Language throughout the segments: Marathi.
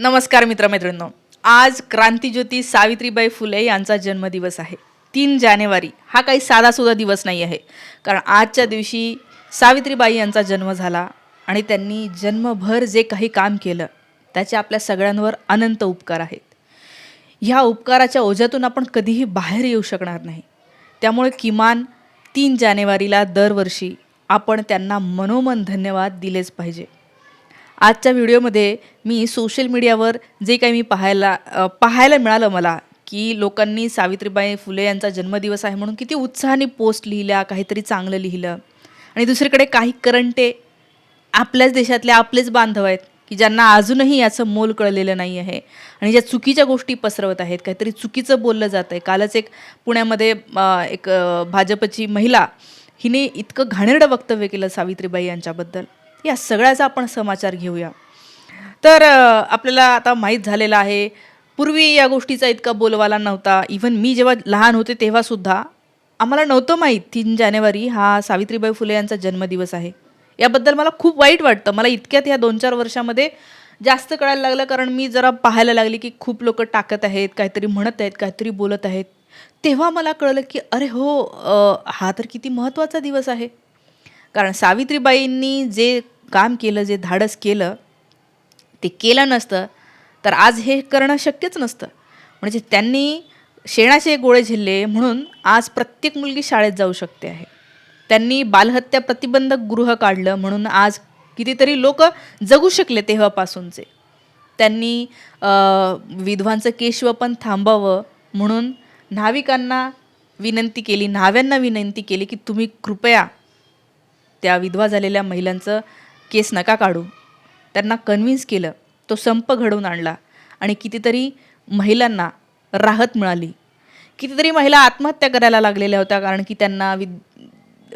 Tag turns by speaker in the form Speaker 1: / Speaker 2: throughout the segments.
Speaker 1: नमस्कार मित्रमैत्रिणींनो. आज क्रांतीज्योती सावित्रीबाई फुले यांचा जन्मदिवस आहे. तीन जानेवारी हा काही साधासुद्धा दिवस नाही आहे. कारण आजच्या दिवशी सावित्रीबाई यांचा जन्म झाला आणि त्यांनी जन्मभर जे काही काम केलं त्याचे आपल्या सगळ्यांवर अनंत उपकार आहेत. ह्या उपकाराच्या ओझ्यातून आपण कधीही बाहेर येऊ शकणार नाही. त्यामुळे किमान तीन जानेवारीला दरवर्षी आपण त्यांना मनोमन धन्यवाद दिलेच पाहिजे. आजच्या व्हिडिओमध्ये मी सोशल मीडियावर जे काही मी पाहायला पाहायला मिळालं मला की लोकांनी सावित्रीबाई फुले यांचा जन्मदिवस आहे म्हणून किती उत्साहाने पोस्ट लिहिल्या काहीतरी चांगलं लिहिलं. आणि दुसरीकडे काही करंटे आपल्याच देशातले आपलेच बांधव आहेत की ज्यांना अजूनही याचं मोल कळलेलं नाही आहे. आणि ज्या चुकीच्या गोष्टी पसरवत आहेत काहीतरी चुकीचं बोललं जातं आहे. कालच एक पुण्यामध्ये एक भाजपची महिला हिने इतकं घाणेरडं वक्तव्य केलं सावित्रीबाई यांच्याबद्दल. या सगळ्याचा आपण समाचार घेऊया. तर आपल्याला आता माहीत झालेलं आहे पूर्वी या गोष्टीचा इतका बोलवाला नव्हता. इव्हन मी जेव्हा लहान होते तेव्हासुद्धा आम्हाला नव्हतं माहीत तीन जानेवारी हा सावित्रीबाई फुले यांचा जन्मदिवस आहे. याबद्दल मला खूप वाईट वाटतं. मला इतक्यात ह्या दोन चार वर्षामध्ये जास्त कळायला लागलं कारण मी जरा पाहायला लागली की खूप लोक टाकत आहेत काहीतरी म्हणत आहेत काहीतरी बोलत आहेत. तेव्हा मला कळलं की अरे हो आ, हा तर किती महत्त्वाचा दिवस आहे. कारण सावित्रीबाईंनी जे काम केलं जे धाडस केलं ते केलं नसतं तर आज हे करणं शक्यच नसतं. म्हणजे त्यांनी शेणाचे गोळे झेलले म्हणून आज प्रत्येक मुलगी शाळेत जाऊ शकते आहे. त्यांनी बालहत्या प्रतिबंधक गृह काढलं म्हणून आज कितीतरी लोक जगू शकले तेव्हापासूनचे. त्यांनी विधवांचं केशव पण थांबावं म्हणून नाविकांना विनंती केली न्हाव्यांना विनंती केली की तुम्ही कृपया त्या विधवा झालेल्या महिलांचं केस नका काढू. त्यांना कन्व्हिन्स केलं तो संप घडवून आणला आणि कितीतरी महिलांना राहत मिळाली. कितीतरी महिला आत्महत्या करायला लागलेल्या होत्या कारण की त्यांना वि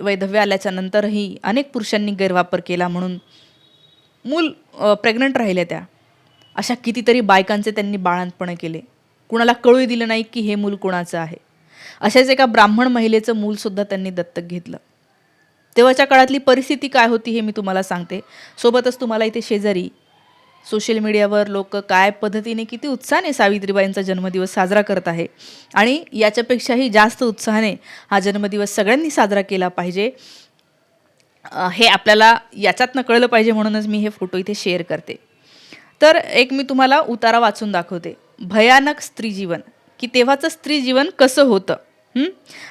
Speaker 1: वैधव्य आल्याच्या नंतरही अनेक पुरुषांनी गैरवापर केला म्हणून मूल प्रेग्नंट राहिल्या त्या. अशा कितीतरी बायकांचे त्यांनी बाळंतपण केले. कुणाला कळूही दिलं नाही की हे मूल कोणाचं आहे. अशाच एका ब्राह्मण महिलेचं मूलसुद्धा त्यांनी दत्तक घेतलं. तेव्हाच्या काळातली परिस्थिती काय होती हे मी तुम्हाला सांगते. सोबतच तुम्हाला इथे शेजारी सोशल मीडियावर लोक काय पद्धतीने किती उत्साहाने सावित्रीबाईंचा जन्मदिवस साजरा करत आहे आणि याच्यापेक्षाही जास्त उत्साहाने हा जन्मदिवस सगळ्यांनी साजरा केला पाहिजे. हे आपल्याला याच्यातनं कळलं पाहिजे म्हणूनच मी हे फोटो इथे शेअर करते. तर एक मी तुम्हाला उतारा वाचून दाखवते. भयानक स्त्रीजीवन की तेव्हाचं स्त्रीजीवन कसं होतं?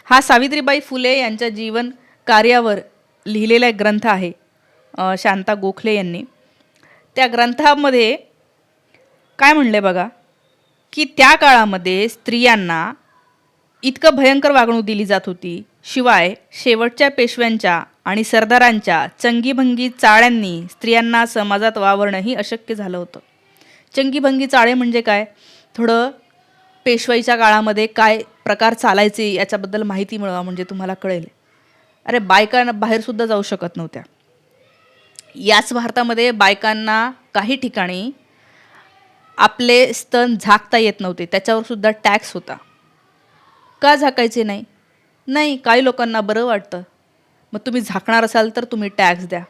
Speaker 1: हा सावित्रीबाई फुले यांच्या जीवन कार्यावर लिहिलेला एक ग्रंथ आहे शांता गोखले यांनी. त्या ग्रंथामध्ये काय म्हणले बघा की त्या काळामध्ये स्त्रियांना इतकं भयंकर वागणूक दिली जात होती. शिवाय शेवटच्या पेशव्यांच्या आणि सरदारांच्या चंगीभंगी चाळ्यांनी स्त्रियांना समाजात वावरणंही अशक्य झालं होतं. चंगीभंगी चाळे म्हणजे काय? थोडं पेशवाईच्या काळामध्ये काय प्रकार चालायचे याच्याबद्दल माहिती मिळवा म्हणजे तुम्हाला कळेल. अरे बायकांना बाहेरसुद्धा जाऊ शकत नव्हत्या. याच भारतामध्ये बायकांना काही ठिकाणी आपले स्तन झाकता येत नव्हते. त्याच्यावर सुद्धा टॅक्स होता. का झाकायचे नाही? नाही काही लोकांना बरं वाटतं. मग तुम्ही झाकणार असाल तर तुम्ही टॅक्स द्या.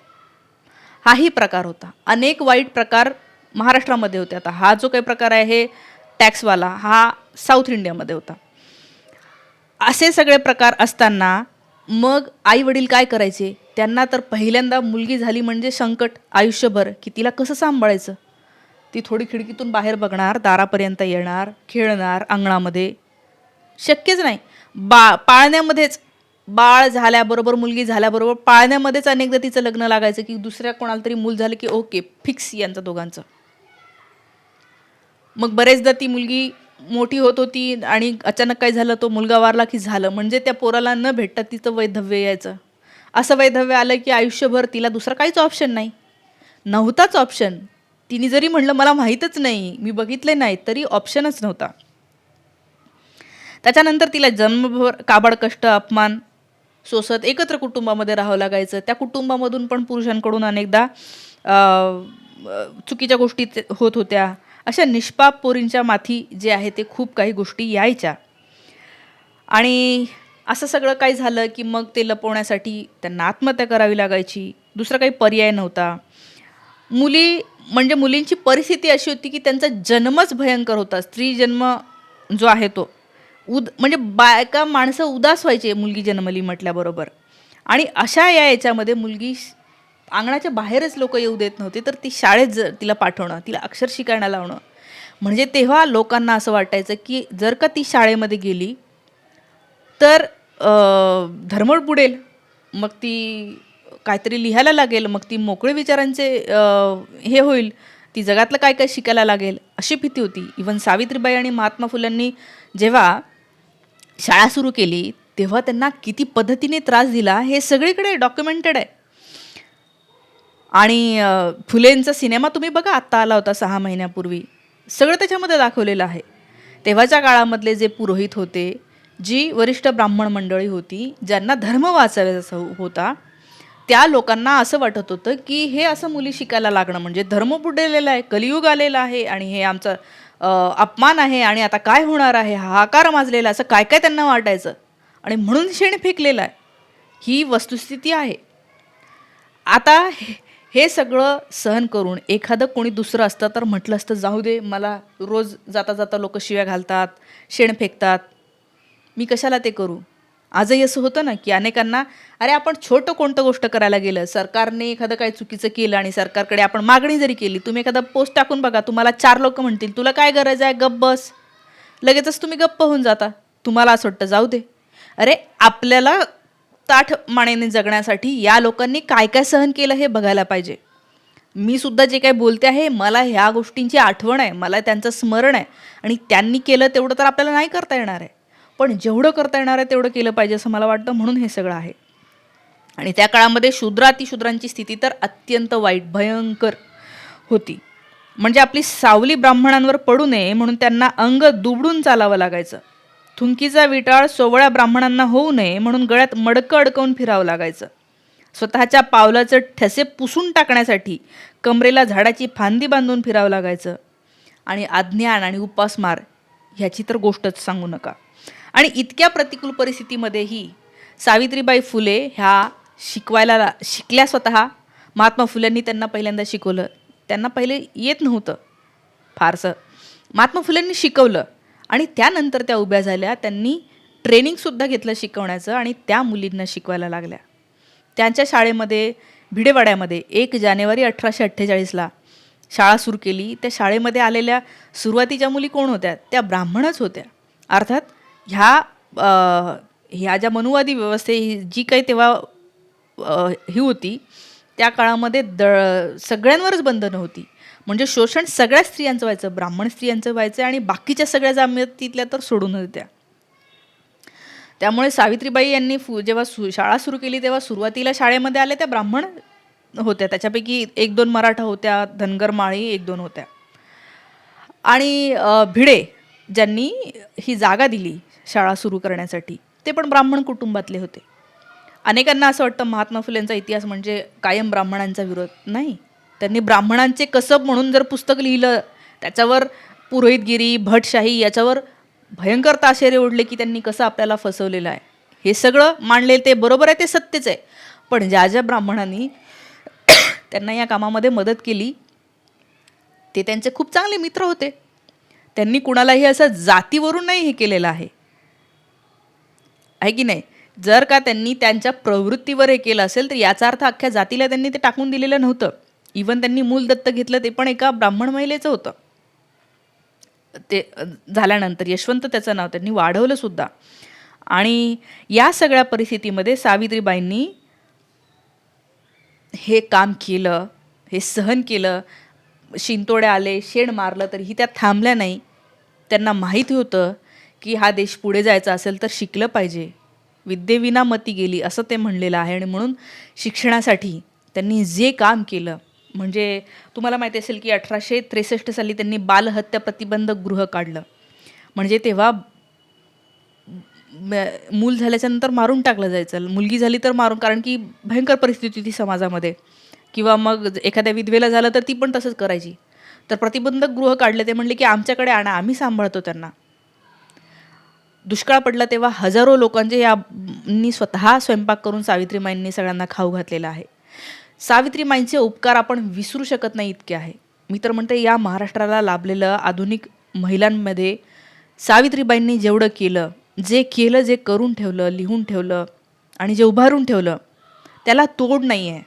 Speaker 1: हाही प्रकार होता. अनेक वाईट प्रकार महाराष्ट्रामध्ये होते. आता हा जो काही प्रकार आहे हे टॅक्सवाला हा साऊथ इंडियामध्ये होता. असे सगळे प्रकार असताना मग आई वडील काय करायचे? त्यांना तर पहिल्यांदा मुलगी झाली म्हणजे संकट आयुष्यभर. की तिला कसं सांभाळायचं? ती थोडी खिडकीतून बाहेर बघणार दारापर्यंत येणार खेळणार अंगणामध्ये. शक्यच नाही. बा पाळण्यामध्येच. बाळ झाल्याबरोबर मुलगी झाल्याबरोबर पाळण्यामध्येच अनेकदा तिचं लग्न लागायचं की दुसऱ्या कोणाला तरी मूल झालं की ओके फिक्स यांचं दोघांचं. मग बरेचदा ती मुलगी मोठी होत होती आणि अचानक काय झालं तो मुलगा वारला की झालं. म्हणजे त्या पोराला न भेटता तिचं वैधव्य यायचं. असं वैधव्य आलं की आयुष्यभर तिला दुसरा काहीच ऑप्शन नाही. नव्हताच ऑप्शन तिने जरी म्हणलं मला माहीतच नाही. मी बघितले नाही. तरी ऑप्शनच नव्हता. त्याच्यानंतर तिला जन्मभर काबाड कष्ट अपमान सोसत एकत्र कुटुंबामध्ये राहावं लागायचं. त्या कुटुंबामधून पण पुरुषांकडून अनेकदा चुकीच्या गोष्टी होत होत्या. अशा निष्पाप पोरींच्या माथी जे आहे ते खूप काही गोष्टी यायच्या. आणि असं सगळं काही झालं की मग ते लपवण्यासाठी त्यांना आत्महत्या करावी लागायची. दुसरा काही पर्याय नव्हता. मुली म्हणजे मुलींची परिस्थिती अशी होती की त्यांचा जन्मच भयंकर होता. स्त्री जन्म जो आहे तो उद म्हणजे बायका माणसं उदास व्हायचे मुलगी जन्मली म्हटल्याबरोबर. आणि अशा या याच्यामध्ये मुलगी श- अंगणाच्या बाहेरच लोक येऊ देत नव्हते तर ती शाळेत जर तिला पाठवणं तिला अक्षर शिकायला लावणं म्हणजे तेव्हा लोकांना असं वाटायचं की जर का ती शाळेमध्ये गेली तर धर्मळ बुडेल. मग ती काहीतरी लिहायला लागेल मग ती मोकळे विचारांचे हे होईल. ती जगातलं काय काय शिकायला लागेल अशी भीती होती. इवन सावित्रीबाई आणि महात्मा फुलांनी जेव्हा शाळा सुरू केली तेव्हा त्यांना किती पद्धतीने त्रास दिला हे सगळीकडे डॉक्युमेंटेड आहे. आणि फुलेंचा सिनेमा तुम्ही बघा आत्ता आला होता सहा महिन्यापूर्वी. सगळं त्याच्यामध्ये दाखवलेलं आहे. तेव्हाच्या काळामधले जे पुरोहित होते जी वरिष्ठ ब्राह्मण मंडळी होती ज्यांना धर्म वाचायचा होता त्या लोकांना असं वाटत होतं की हे असं मुली शिकायला लागणं म्हणजे धर्म बुडलेलं आहे कलियुग आलेला आहे आणि हे आमचं अपमान आहे आणि आता काय होणार आहे हाकार माजलेला असं काय काय त्यांना वाटायचं. आणि म्हणून शेण फेकलेलं आहे. ही वस्तुस्थिती आहे. आता हे- सगळं सहन करून एखादं कोणी दुसरं असतं तर म्हटलं असतं जाऊ दे मला रोज जाता जाता लोक शिव्या घालतात शेण फेकतात. मी कशाला ते करू? आजही असं होतं ना की अनेकांना अरे आपण छोटं कोणतं गोष्ट करायला गेलं? सरकारने एखादं काही चुकीचं केलं आणि सरकारकडे आपण मागणी जरी केली तुम्ही एखादा पोस्ट टाकून बघा तुम्हाला चार लोक म्हणतील तुला काय गरज आहे? गप्प बस. लगेचच तुम्ही गप्प होऊन जाता. तुम्हाला असं वाटतं जाऊ दे. अरे आपल्याला ताठ मानेने जगण्यासाठी या लोकांनी काय काय सहन केलं हे बघायला पाहिजे. मी सुद्धा जे काही बोलते आहे मला ह्या गोष्टींची आठवण आहे मला त्यांचं स्मरण आहे आणि त्यांनी केलं तेवढं तर आपल्याला नाही करता येणार आहे. पण जेवढं करता येणार आहे तेवढं केलं पाहिजे असं मला वाटतं म्हणून हे सगळं आहे. आणि त्या काळामध्ये शूद्रातिशूद्रांची स्थिती तर अत्यंत वाईट भयंकर होती. म्हणजे आपली सावली ब्राह्मणांवर पडू नये म्हणून त्यांना अंग दुबडून चालावं लागायचं. थुंकीचा विटाळ सोवळ्या ब्राह्मणांना होऊ नये म्हणून गळ्यात मडकं अडकवून फिरावं लागायचं. स्वतःच्या पावलाचं ठसे पुसून टाकण्यासाठी कमरेला झाडाची फांदी बांधून फिरावं लागायचं. आणि अज्ञान आणि उपासमार ह्याची तर गोष्टच सांगू नका. आणि इतक्या प्रतिकूल परिस्थितीमध्येही सावित्रीबाई फुले ह्या शिकवायला ला- शिकल्या स्वतः. महात्मा फुल्यांनी त्यांना पहिल्यांदा शिकवलं. त्यांना पहिले येत नव्हतं. फारसं. महात्मा फुलेंनी शिकवलं. आणि त्यानंतर त्या उभ्या झाल्या. त्यांनी ट्रेनिंगसुद्धा घेतलं शिकवण्याचं आणि त्या मुलींना शिकवायला लागल्या. त्यांच्या शाळेमध्ये भिडेवाड्यामध्ये एक जानेवारी अठराशे अठ्ठेचाळीसला शाळा सुरू केली. त्या शाळेमध्ये आलेल्या सुरुवातीच्या मुली कोण होत्या? त्या ब्राह्मणच होत्या. अर्थात ह्या ह्या ज्या मनुवादी व्यवस्थे ही जी काही तेव्हा ही होती त्या काळामध्ये द सगळ्यांवरच बंधनं होती. म्हणजे शोषण सगळ्या स्त्रियांचं व्हायचं ब्राह्मण स्त्रियांचं व्हायचं आणि बाकीच्या सगळ्या जातीतल्या तर सोडूनच द्या त्यामुळे सावित्रीबाई यांनी फु जेव्हा सु शाळा सुरू केली तेव्हा सुरुवातीला शाळेमध्ये आल्या त्या ब्राह्मण होत्या. त्याच्यापैकी एक दोन मराठा होत्या धनगर माळी एक दोन होत्या. आणि भिडे ज्यांनी ही जागा दिली शाळा सुरू करण्यासाठी ते पण ब्राह्मण कुटुंबातले होते. अनेकांना असं वाटतं महात्मा फुलेंचा इतिहास म्हणजे कायम ब्राह्मणांचा विरोध नाही. त्यांनी ब्राह्मणांचे कसब म्हणून जर पुस्तक लिहिलं त्याच्यावर पुरोहितगिरी भटशाही याच्यावर भयंकर ताशेरे ओढले की त्यांनी कसं आपल्याला फसवलेलं आहे. हे सगळं मांडले ते बरोबर आहे ते सत्यच आहे. पण ज्या ज्या ब्राह्मणांनी त्यांना या कामामध्ये मदत केली ते त्यांचे खूप चांगले मित्र होते. त्यांनी कुणालाही असं जातीवरून नाही हे केलेलं आहे. आहे की नाही? जर का त्यांनी त्यांच्या प्रवृत्तीवर हे केलं असेल तर याचा अर्थ अख्ख्या जातीला त्यांनी ते टाकून दिलेलं नव्हतं. इवन त्यांनी मूल दत्त घेतलं ते पण एका ब्राह्मण महिलेचं होतं. ते झाल्यानंतर यशवंत त्याचं नाव त्यांनी वाढवलं सुद्धा. आणि या सगळ्या परिस्थितीमध्ये सावित्रीबाईंनी हे काम केलं हे सहन केलं. शिंतोडे आले शेण मारलं तरीही त्या थांबल्या नाही. त्यांना माहिती होतं की हा देश पुढे जायचा असेल तर शिकलं पाहिजे. विद्येविना मती गेली असं ते म्हणलेलं आहे आणि म्हणून शिक्षणासाठी त्यांनी जे काम केलं म्हणजे तुम्हाला माहिती असेल की अठराशे त्रेसष्ट साली त्यांनी बालहत्या प्रतिबंधक गृह काढलं. म्हणजे तेव्हा मूल झाल्याच्यानंतर मारून टाकलं जायचं. मुलगी झाली तर मारून कारण की भयंकर परिस्थिती होती समाजामध्ये. किंवा मग एखाद्या विधवेला झालं तर ती पण तसंच करायची. तर प्रतिबंधक गृह काढले ते म्हणले की आमच्याकडे आणा आम्ही सांभाळतो त्यांना. दुष्काळ पडला तेव्हा हजारो लोकांचे यांनी स्वतः स्वयंपाक करून सावित्रीमाईंनी सगळ्यांना खाऊ घातलेला आहे. सावित्रीमाईंचे उपकार आपण विसरू शकत नाही इतके आहे. मी तर म्हणते या महाराष्ट्राला लाभलेलं आधुनिक महिलांमध्ये सावित्रीबाईंनी जेवढं केलं जे केलं जे करून ठेवलं लिहून ठेवलं आणि जे उभारून ठेवलं त्याला तोड नाही आहे.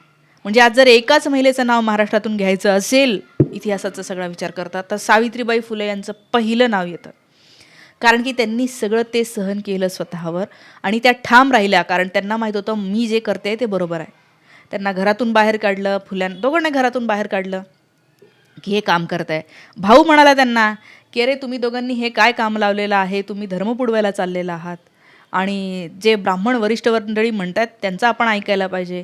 Speaker 1: म्हणजे आज जर एकाच महिलेचं नाव महाराष्ट्रातून घ्यायचं असेल इतिहासाचा सगळा विचार करता तर सावित्रीबाई फुले यांचं पहिलं नाव येतं. कारण की त्यांनी सगळं ते सहन केलं स्वतःवर आणि त्या ठाम राहिल्या कारण त्यांना माहीत होतं मी जे करते ते बरोबर आहे. त्यांना घरातून बाहेर काढलं फुल्यां दोघांना घरातून बाहेर काढलं की हे काम करताय. भाऊ म्हणाला त्यांना की अरे तुम्ही दोघांनी हे काय काम लावलेलं आहे? तुम्ही धर्म पुडवायला चाललेला आहात. आणि जे ब्राह्मण वरिष्ठ मंडळी म्हणतात त्यांचं आपण ऐकायला पाहिजे.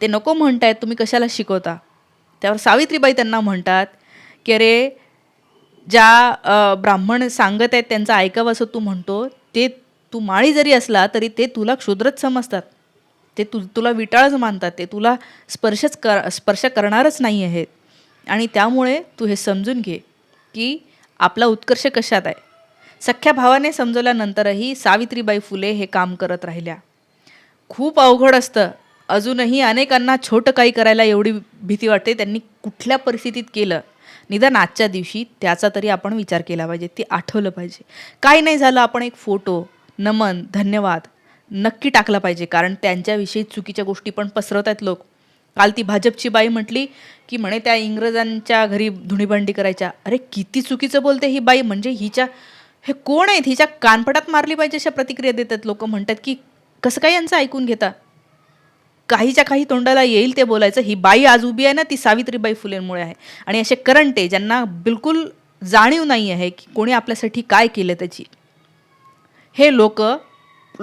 Speaker 1: ते नको म्हणतायत तुम्ही कशाला शिकवता? त्यावर सावित्रीबाई त्यांना म्हणतात की अरे ज्या ब्राह्मण सांगत आहेत त्यांचं ऐकावं असं तू म्हणतो ते तू माळी जरी असला तरी ते तुला क्षुद्रच समजतात. ते तु तुला विटाळच मानतात ते तुला स्पर्शच कर स्पर्श करणारच नाही आहेत आणि त्यामुळे तू हे समजून घे की आपला उत्कर्ष कशात आहे? सख्या भावाने समजवल्यानंतरही सावित्रीबाई फुले हे काम करत राहिल्या. खूप अवघड असतं. अजूनही अनेकांना छोटं काही करायला एवढी भीती वाटते. त्यांनी कुठल्या परिस्थितीत केलं? निदान आजच्या दिवशी त्याचा तरी आपण विचार केला पाहिजे. ते आठवलं पाहिजे. काय नाही झालं आपण एक फोटो नमन धन्यवाद. नक्की टाकला पाहिजे. कारण त्यांच्याविषयी चुकीच्या गोष्टी पण पसरवत आहेत लोक. काल ती भाजपची बाई म्हटली की म्हणे त्या इंग्रजांच्या घरी धुणीभांडी करायच्या. अरे किती चुकीचं बोलते ही बाई. म्हणजे हिच्या हे कोण आहेत? हिच्या कानपटात मारली पाहिजे अशा प्रतिक्रिया देतात लोक. म्हणतात की कसं काय यांचं ऐकून घेता? काहीच्या काही तोंडाला येईल ते बोलायचं. ही बाई आज उभी आहे ना ती सावित्रीबाई फुलेंमुळे आहे. आणि असे करंटे ज्यांना बिलकुल जाणीव नाही आहे की कोणी आपल्यासाठी काय केलं त्याची. हे लोक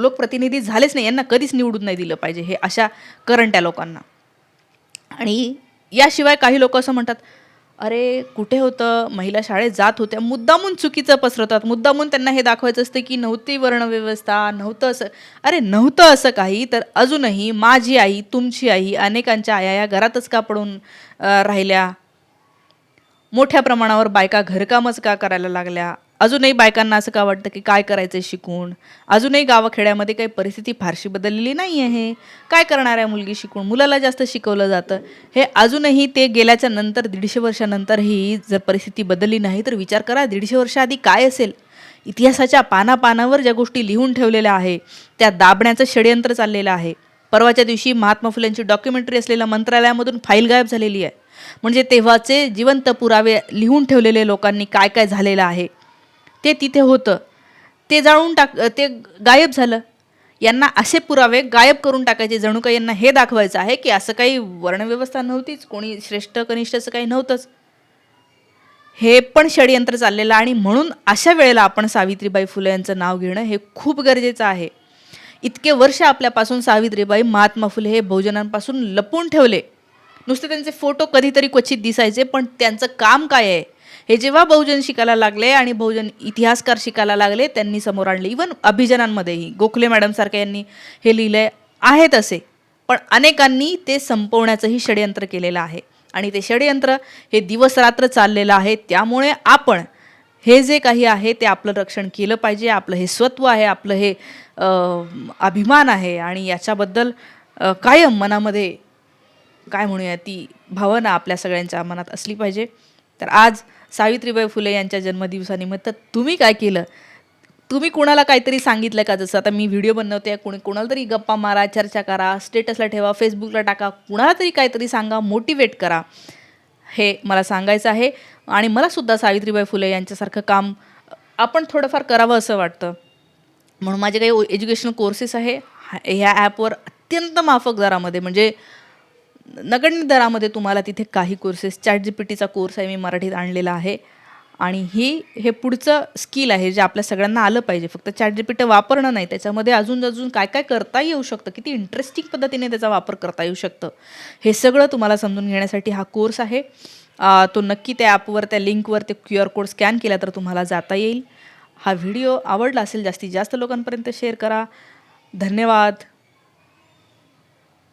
Speaker 1: लोकप्रतिनिधी झालेच नाही यांना कधीच निवडून नाही दिलं पाहिजे हे अशा करंट्या लोकांना. आणि याशिवाय काही लोक असं म्हणतात अरे कुठे होतं? महिला शाळेत जात होत्या. मुद्दामून चुकीचं पसरवतात मुद्दामून त्यांना हे दाखवायचं असतं की नव्हती वर्णव्यवस्था नव्हतं असं. अरे नव्हतं असं काही तर अजूनही माझी आई तुमची आई अनेकांच्या आया या घरातच का पडून राहिल्या? मोठ्या प्रमाणावर बायका घरकामच का करायला लागल्या? अजूनही बायकांना असं का वाटतं की काय करायचं शिकून? अजूनही गावाखेड्यामध्ये काही परिस्थिती फारशी बदललेली नाही आहे काय करणार आहे मुलगी शिकून? मुलाला जास्त शिकवलं जातं. हे अजूनही ते गेल्याच्यानंतर दीडशे वर्षानंतरही जर परिस्थिती बदलली नाही तर विचार करा दीडशे वर्षाआधी काय असेल? इतिहासाच्या पानापानावर ज्या गोष्टी लिहून ठेवलेल्या आहे त्या दाबण्याचं षडयंत्र चाललेलं आहे. परवाच्या दिवशी महात्मा फुलेंची डॉक्युमेंटरी असलेल्या मंत्रालयामधून फाईल गायब झालेली आहे. म्हणजे तेव्हाचे जिवंत पुरावे लिहून ठेवलेले लोकांनी काय काय झालेलं आहे? ते तिथे होतं. ते जाळून टाक ते गायब झालं. यांना असे पुरावे गायब करून टाकायचे जणू काही यांना हे दाखवायचं आहे की असं काही वर्णव्यवस्था नव्हतीच कोणी श्रेष्ठ कनिष्ठ असं काही नव्हतंच. हे पण षडयंत्र चाललेलं आणि म्हणून अशा वेळेला आपण सावित्रीबाई फुले यांचं नाव घेणं हे खूप गरजेचं आहे. इतके वर्ष आपल्यापासून सावित्रीबाई महात्मा फुले हे बहुजनांपासून लपून ठेवले. नुसते त्यांचे फोटो कधीतरी क्वचित दिसायचे पण त्यांचं काम काय आहे? हे जेव्हा बहुजन शिकायला लागले आणि बहुजन इतिहासकार शिकायला लागले त्यांनी समोर आणले. इवन अभिजनांमध्येही. गोखले मॅडमसारख्या यांनी हे लिहिलंय आहेत असे. पण अनेकांनी ते संपवण्याचंही षडयंत्र केलेलं आहे. आणि ते षडयंत्र हे दिवसरात्र चाललेलं आहे. त्यामुळे आपण हे जे काही आहे ते आपलं रक्षण केलं पाहिजे. आपलं हे स्वत्व आहे. आपलं हे अभिमान आहे. आणि याच्याबद्दल कायम मनामध्ये काय म्हणूया ती भावना आपल्या सगळ्यांच्या मनात असली पाहिजे. तर आज सावित्रीबाई फुले यांच्या जन्मदिवसानिमित्त तुम्ही काय केलं? तुम्ही कोणाला काहीतरी सांगितलं का? जसं आता मी व्हिडिओ बनवते कोणी कोणाला तरी गप्पा मारा चर्चा करा स्टेटसला ठेवा फेसबुकला टाका कुणाला तरी काहीतरी सांगा मोटिवेट करा. हे मला सांगायचं आहे. आणि मला सुद्धा सावित्रीबाई फुले यांच्यासारखं काम आपण थोडंफार करावं असं वाटतं. म्हणून माझे काही एज्युकेशनल कोर्सेस आहे. ह्या ॲपवर अत्यंत माफक दरामध्ये म्हणजे नगण्य दरामध्ये तुम्हाला तिथे काही कोर्सेस चॅट जी पी टीचा कोर्स आहे मी मराठीत आणलेला आहे. आणि ही हे पुढचं स्किल आहे जे आपल्या सगळ्यांना आलं पाहिजे. फक्त चॅट जी पी टी वापरणं नाही त्याच्यामध्ये अजून अजून काय काय करता येऊ शकतं? किती इंटरेस्टिंग पद्धतीने त्याचा वापर करता येऊ शकतं? हे सगळं तुम्हाला समजून घेण्यासाठी हा कोर्स आहे. तो नक्की त्या ॲपवर त्या लिंकवर ते क्यू आर कोड स्कॅन केला तर तुम्हाला जाता येईल. हा व्हिडिओ आवडला असेल जास्तीत जास्त लोकांपर्यंत शेअर करा. धन्यवाद.